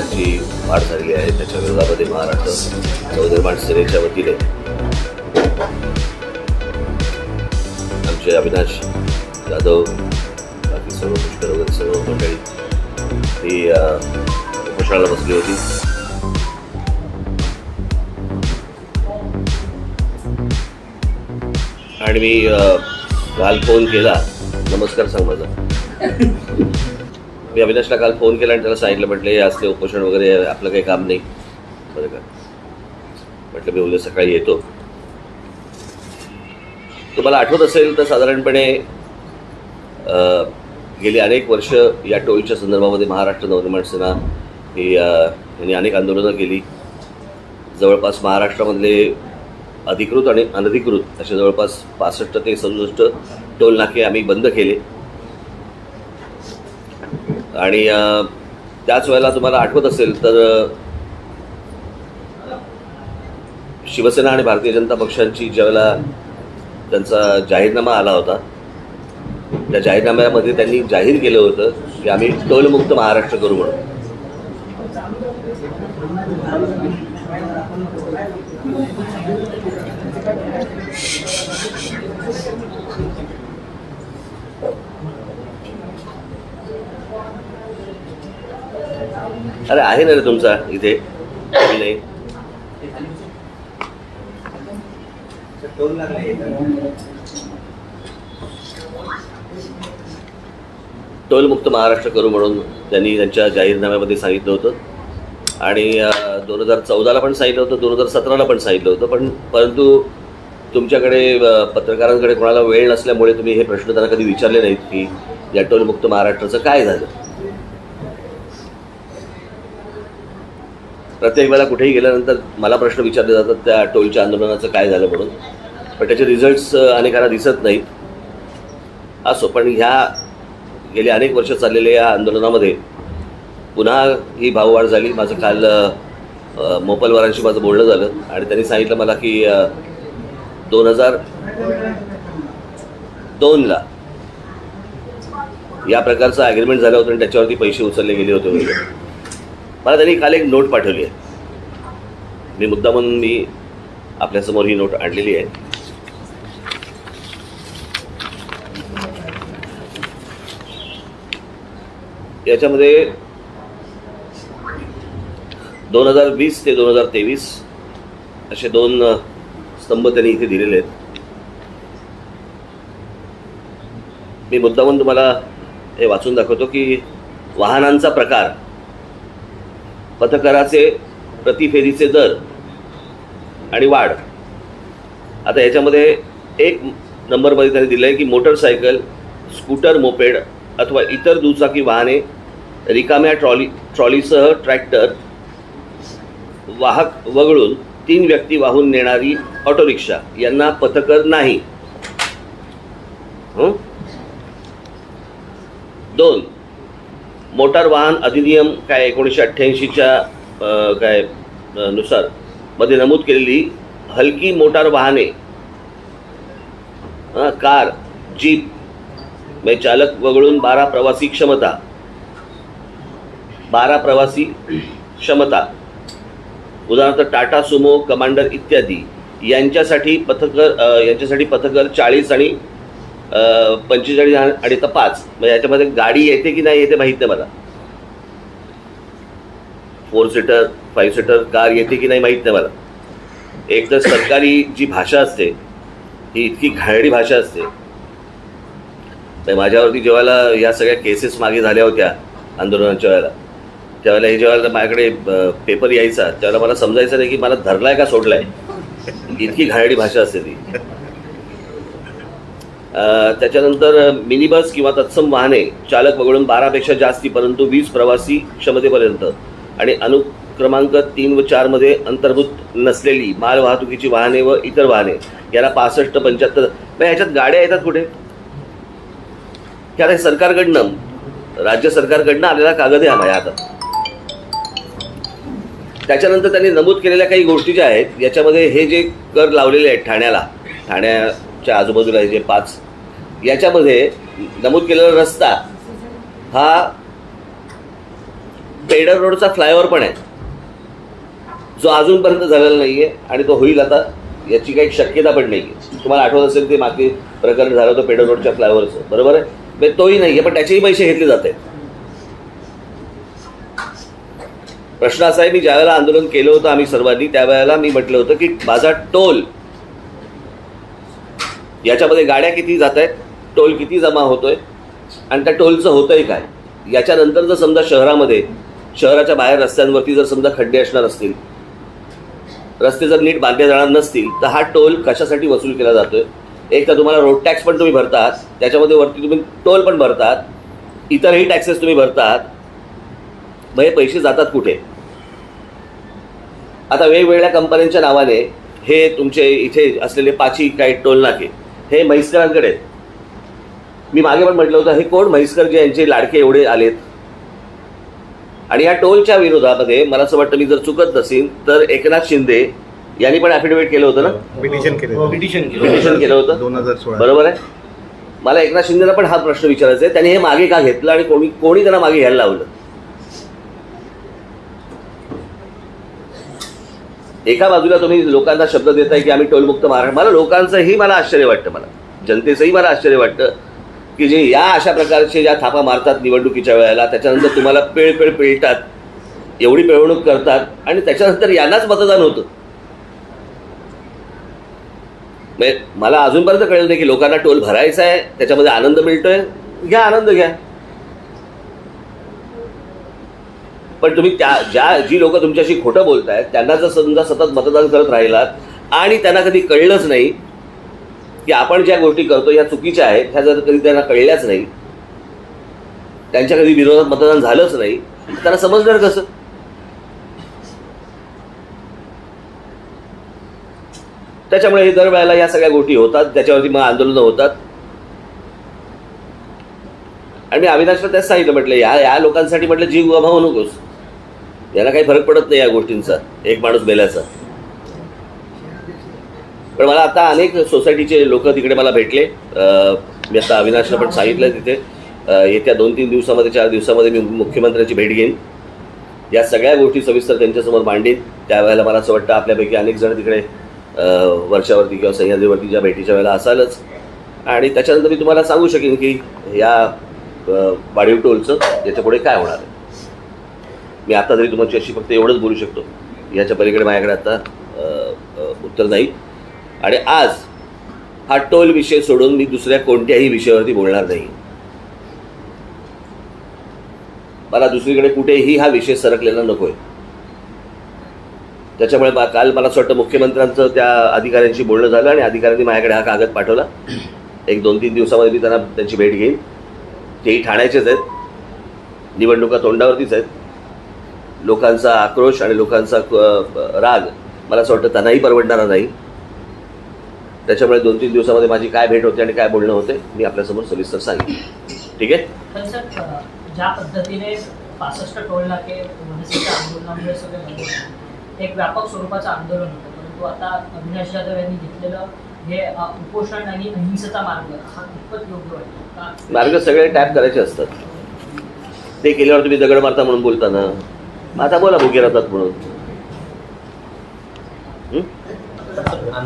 प्रकारची वाढ झाली आहे. त्याच्या विरोधामध्ये महाराष्ट्र नवनिर्माण सेनेच्या वतीने आमचे अविनाश जाधव बाकी सर्व पुष्कर वगैरे सर्व मंडळी ही उपोषणाला बसली होती. आणि मी काल फोन केला. नमस्कार सांग माझा. मी अविनाशला काल फोन केला आणि त्याला सांगितलं म्हटलं हे असले उपोषण वगैरे आपलं काही काम नाही. बरं का. म्हटलं मी उद्या सकाळी येतो. तुम्हाला आठवत असेल तर साधारणपणे गेली अनेक वर्ष या टोळीच्या संदर्भामध्ये महाराष्ट्र नवनिर्माण सेना ही यांनी अनेक आंदोलनं केली. जवळपास महाराष्ट्रामधले अधिकृत आणि अनधिकृत असे जवळपास पासष्ट ते सदुसष्ट टोल नाके आम्ही बंद केले. आणि त्याच वेळेला तुम्हाला आठवत असेल तर शिवसेना आणि भारतीय जनता पक्षांची ज्यावेळेला त्यांचा जाहीरनामा आला होता त्या जाहीरनाम्यामध्ये त्यांनी जाहीर केलं होतं की आम्ही टोलमुक्त महाराष्ट्र करू म्हणून. अरे आहे ना रे तुमचा इथे. नाही. टोलमुक्त महाराष्ट्र करू म्हणून त्यांनी त्यांच्या जाहीरनाम्यामध्ये सांगितलं होतं. आणि दोन हजार चौदाला पण सांगितलं होतं दोन हजार सतराला पण सांगितलं होतं. पण परंतु तुमच्याकडे पत्रकारांकडे कोणाला वेळ नसल्यामुळे तुम्ही हे प्रश्न त्यांना कधी विचारले नाहीत की या टोलमुक्त महाराष्ट्राचं काय झालं? प्रत्येक वेळेला कुठेही गेल्यानंतर मला प्रश्न विचारले जातात त्या टोलच्या आंदोलनाचं काय झालं म्हणून. पण त्याचे रिझल्ट्स अनेकांना दिसत नाहीत. असो पण ह्या गेली अनेक वर्ष चाललेल्या या आंदोलनामध्ये पुन्हा ही भाववाढ झाली. माझं काल मोपलवारांशी माझं बोलणं झालं आणि त्यांनी सांगितलं मला की दोन हजार दोनला या प्रकारचं ॲग्रीमेंट झालं होतं आणि त्याच्यावरती पैसे उचलले गेले होते वगैरे. मला त्यांनी काल एक नोट पाठवली आहे. मी मुद्दा म्हणून मी आपल्यासमोर ही नोट आणलेली आहे. याच्यामध्ये दोन हजार वीस ते दोन हजार तेवीस असे दोन स्तंभ त्यांनी इथे दिलेले आहेत. मी मुद्दामून तुम्हाला हे वाचून दाखवतो की वाहनांचा प्रकार पथकराचे प्रतिफेरीचे दर आणि वाढ. आता याच्यामध्ये एक नंबरमध्ये त्यांनी दिलं आहे की मोटरसायकल स्कूटर मोपेड अथवा इतर दुचाकी वाहने रिकाम्या ट्रॉली ट्रॉलीसह ट्रॅक्टर वाहक वगळून तीन व्यक्ती वाहून नेणारी ऑटो रिक्षा यांना पथकर नाही. दोन. मोटार वाहन अधिनियम काय एकोणीसशे अठ्ठ्याऐंशीच्या काय नुसारमध्ये नमूद केलेली हलकी मोटार वाहने कार जीप म्हणजे चालक वगळून बारा प्रवासी क्षमता बारा प्रवासी क्षमता उदाहरणार्थ टाटा सुमो कमांडर इत्यादी यांच्यासाठी पथकर यांच्यासाठी पथकर चाळीस आणि पंचेचाळीस आणि तर पाच. म्हणजे याच्यामध्ये गाडी येते की नाही येते माहीत नाही मला. Four seater five seater car येते की नाही माहीत नाही मला. एक तर सरकारी जी भाषा असते ही इतकी घाणेरडी भाषा असते. तर माझ्यावरती जेव्हा या सगळ्या केसेस मागे झाल्या होत्या आंदोलनाच्या वेळेला त्यावेळेला हे जेव्हा माझ्याकडे पेपर यायचा त्यावेळेला मला समजायचं नाही की मला धरलाय का सोडलाय. इतकी घाणेरडी भाषा असते ती. त्याच्यानंतर मिनी बस किंवा तत्सम वाहने चालक वगळून बारापेक्षा जास्ती परंतु वीस प्रवासी क्षमतेपर्यंत. आणि अनुक्रमांक तीन व चारमध्ये अंतर्भूत नसलेली माल वाहतुकीची वाहने व इतर वाहने याला पासष्ट पंच्याहत्तर. मग ह्याच्यात गाड्या येतात कुठे? की हे सरकारकडनं राज्य सरकारकडनं आलेला कागद आहे हा माझ्या हातात त्याच्यानंतर त्यांनी नमूद केलेल्या काही गोष्टी ज्या आहेत याच्यामध्ये हे जे कर लावलेले आहेत ठाण्याला ठाण्या च्या आजूबाजूला जे पाच याच्यामध्ये नमूद केलेला रस्ता हा पेडर रोडचा फ्लायओव्हर पण आहे. जो अजूनपर्यंत झालेला नाही आहे आणि तो होईल आता याची काही शक्यता पण नाही आहे तुम्हाला आठवत असेल ते मागे प्रकरण झालं होतं पेडर रोडच्या फ्लायओव्हरचं. बरोबर आहे? म्हणजे तोही आहे पण त्याचेही पैसे घेतले जात आहेत. प्रश्न असा आहे मी ज्यावेळेला आंदोलन केलं होतं आम्ही सर्वांनी त्यावेळेला मी म्हटलं होतं की माझा टोल याच्यामध्ये गाड्या किती जात आहेत टोल किती जमा होतो आहे आणि त्या टोलचं होतंय काय? याच्यानंतर जर समजा शहरामध्ये शहराच्या बाहेर रस्त्यांवरती जर समजा खड्डे असणार असतील रस्ते जर नीट बांधले जाणार नसतील तर हा टोल कशासाठी वसूल केला जातोय? एक तर तुम्हाला रोड टॅक्स पण तुम्ही भरतात त्याच्यामध्ये वरती तुम्ही टोल पण भरतात इतरही टॅक्सेस तुम्ही भरतात मग हे पैसे जातात कुठे? आता वेगवेगळ्या कंपन्यांच्या नावाने हे तुमचे इथे असलेले पाची काही टोल नाके हे म्हैसकरांकडे आहेत. मी मागे पण म्हटलं होतं हे कोण म्हैसकर जे यांचे लाडके एवढे आलेत? आणि या टोलच्या विरोधामध्ये मला असं वाटतं मी जर चुकत नसेल तर एकनाथ शिंदे यांनी पण ॲफिडेविट केलं होतं ना? पिटिशन केलं पिटिशन पिटिशन केलं होतं. दोन हजार सोळा. बरोबर आहे? मला एकनाथ शिंदेना पण हा प्रश्न विचारायचा आहे. त्यांनी हे मागे का घेतलं आणि कोणी कोणी त्यांना मागे घ्यायला लावलं? एका बाजूला तुम्ही लोकांना शब्द देताय की आम्ही टोलमुक्त महाराष्ट्र मला लोकांचंही मला आश्चर्य वाटतं मला. जनतेचंही मला आश्चर्य वाटतं की जे या अशा प्रकारचे ज्या थापा मारतात निवडणुकीच्या वेळेला त्याच्यानंतर तुम्हाला पेळ पेळ पिळतात एवढी पिळवणूक करतात आणि त्याच्यानंतर यांनाच मतदान होतं. म्हणजे मला अजूनपर्यंत कळलं नाही की लोकांना टोल भरायचा आहे त्याच्यामध्ये आनंद मिळतोय. घ्या आनंद घ्या. पण तुम्ही त्या ज्या जी लोक तुमच्याशी खोटं बोलतायत त्यांना जर समजा सतत मतदान करत राहिलात आणि त्यांना कधी कळलंच नाही की आपण ज्या गोष्टी करतो या चुकीच्या आहेत ह्या जर कधी त्यांना कळल्याच नाही त्यांच्या कधी विरोधात मतदान झालंच नाही त्यांना समजणार कसं? त्याच्यामुळे हे दरवेळेला या सगळ्या गोष्टी होतात त्याच्यावरती मग आंदोलनं होतात. आणि मी अविनाशला त्याच सांगितलं म्हटलं या या लोकांसाठी म्हटलं जीव गमावू नकोस. याला काही फरक पडत नाही या गोष्टींचा. एक माणूस मेल्याचा. पण मला आता अनेक सोसायटीचे लोक तिकडे मला भेटले. मी आता अविनाशला पण सांगितलं तिथे. येत्या दोन तीन दिवसामध्ये चार दिवसामध्ये मी मुख्यमंत्र्यांची भेट घेईन. या सगळ्या गोष्टी सविस्तर त्यांच्यासमोर मांडीन. त्यावेळेला मला असं वाटतं आपल्यापैकी अनेक जण तिकडे वर्षावरती किंवा सह्याद्रीवरती ज्या भेटीच्या वेळेला असालच. आणि त्याच्यानंतर मी तुम्हाला सांगू शकेन की या वाढीव टोलचं याच्यापुढे काय होणार आहे. मी आता तरी तुमच्याशी फक्त एवढंच बोलू शकतो. याच्या पलीकडे माझ्याकडे आता उत्तर नाही. आणि आज हा टोल विषय सोडून मी दुसऱ्या कोणत्याही विषयावरती बोलणार नाही. मला दुसरीकडे कुठेही हा विषय सरकलेला नकोय. त्याच्यामुळे काल मला असं वाटतं मुख्यमंत्र्यांचं त्या अधिकाऱ्यांशी बोलणं झालं आणि अधिकाऱ्यांनी माझ्याकडे हा कागद पाठवला. एक दोन तीन दिवसामध्ये मी त्यांना त्यांची भेट घेईन. तेही ठाण्याचेच आहेत. निवडणुका तोंडावरतीच आहेत. लोकांचा आक्रोश आणि लोकांचा राग मला असं वाटतं त्यांनाही परवडणारा नाही. त्याच्यामुळे दोन तीन दिवसामध्ये माझी काय भेट होते आणि काय बोलणं होते मी आपल्यासमोर सविस्तर सांगेन. ठीक आहे? ज्या पद्धतीने पासष्ट टोल नाके मनसेच्या आंदोलनामुळे सगळे एक व्यापक स्वरूपाचं आंदोलन होतं. परंतु आता अविनाश जाधव यांनी घेतलेलं हे उपोषण आणि अहिंसेचा मार्ग हा कितपत योग्य वाटतो. मार्ग सगळे टॅप करायचे असतात. ते केल्यावर तुम्ही दगड मारता म्हणून बोलता ना मग आता बोला भुगे राहतात म्हणून. हं?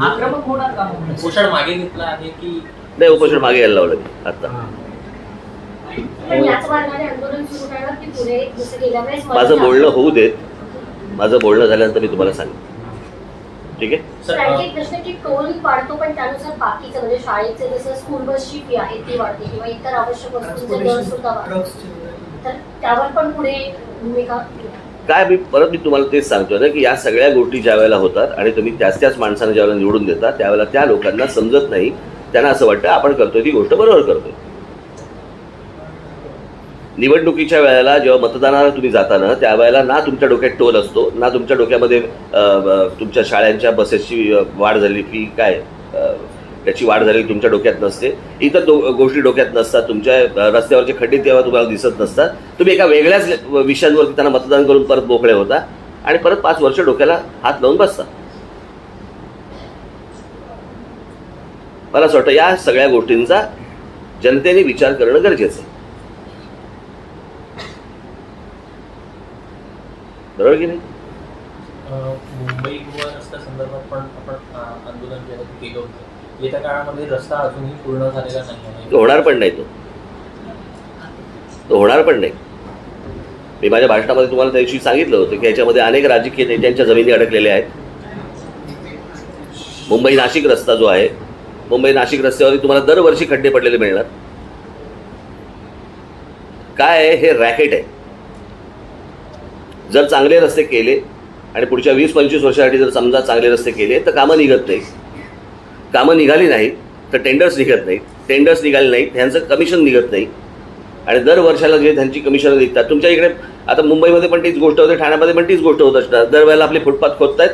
आक्रमक होणार का? मग घेतला आहे की नाही उपोषण मागे यायला लावलं मी आता. पण याच मार्गाने आंदोलन सुरू करणार की पुढे जसं गेल्या वेळेस माझं बोलणं होऊ देत. माझं बोलणं झाल्यानंतर मी तुम्हाला सांगेन. ठीक आहे? सर, आणखी एक प्रश्न की टोल वाढतो पण त्यानुसार बाकीचं म्हणजे शाळेचे जसं स्कूल बसची फी आहे ती वाढते किंवा इतर आवश्यक वस्तूंचे दर सुद्धा वाढतो. तर त्यावर पण पुढे भूमिका काय मी परत मी तुम्हाला तेच सांगतोय ना की या सगळ्या गोष्टी ज्या वेळेला होतात आणि तुम्ही त्याच त्याच माणसांना ज्यावेळेला निवडून देता त्यावेळेला त्या लोकांना समजत नाही. त्यांना असं वाटतं आपण करतोय ती गोष्ट बरोबर करतोय. निवडणुकीच्या वेळेला जेव्हा मतदानाला तुम्ही जाता ना त्यावेळेला ना तुमच्या डोक्यात टोल असतो ना तुमच्या डोक्यामध्ये तुमच्या शाळांच्या बसेसची वाढ झाली फी काय? त्याची वाढ झालेली तुमच्या डोक्यात नसते. इतर दो गोष्टी डोक्यात नसतात. तुमच्या रस्त्यावरचे खड्डे तेव्हा तुम्हाला दिसत नसतात. तुम्ही एका वेगळ्याच विषयांवरती त्यांना मतदान करून परत मोकळे होता आणि परत पाच वर्ष डोक्याला हात लावून बसता. मला असं वाटतं या सगळ्या गोष्टींचा जनतेने विचार करणं गरजेचं आहे. बरोबर की नाही? मुंबई गोवा रस्त्या संदर्भात पण आपण आंदोलन केलं होतं. येत्या काळामध्ये रस्ता अजूनही पूर्ण झालेला नाही तो होणार पण नाही तो. तो होणार पण नाही. मी माझ्या भाषणामध्ये तुम्हाला त्याविषयी सांगितलं होतं की याच्यामध्ये अनेक राजकीय नेत्यांच्या जमिनी अडकलेल्या आहेत. मुंबई नाशिक रस्ता जो आहे मुंबई नाशिक रस्त्यावरती तुम्हाला दरवर्षी खड्डे पडलेले मिळणार. काय आहे? हे रॅकेट आहे. जर चांगले रस्ते केले आणि पुढच्या वीस पंचवीस वर्षासाठी जर समजा चांगले रस्ते केले तर कामं निघत नाही कामं निघाली नाहीत तर टेंडर्स निघत नाहीत. टेंडर्स निघाले नाहीत ह्यांचं कमिशन निघत नाही. आणि दर वर्षाला जे त्यांची कमिशन निघतात तुमच्या इकडे आता मुंबईमध्ये पण तीच गोष्ट होते ठाण्यामध्ये पण तीच गोष्ट होत असणार. दरवेळेला आपले फुटपाथ खोदतायत.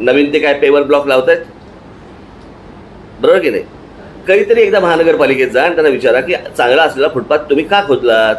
नवीन ते काय पेवर ब्लॉक लावतायत. बरोबर की नाही? कधीतरी एकदा महानगरपालिकेत जा आणि त्यांना विचारा की चांगला असलेला फुटपाथ तुम्ही का खोदलात?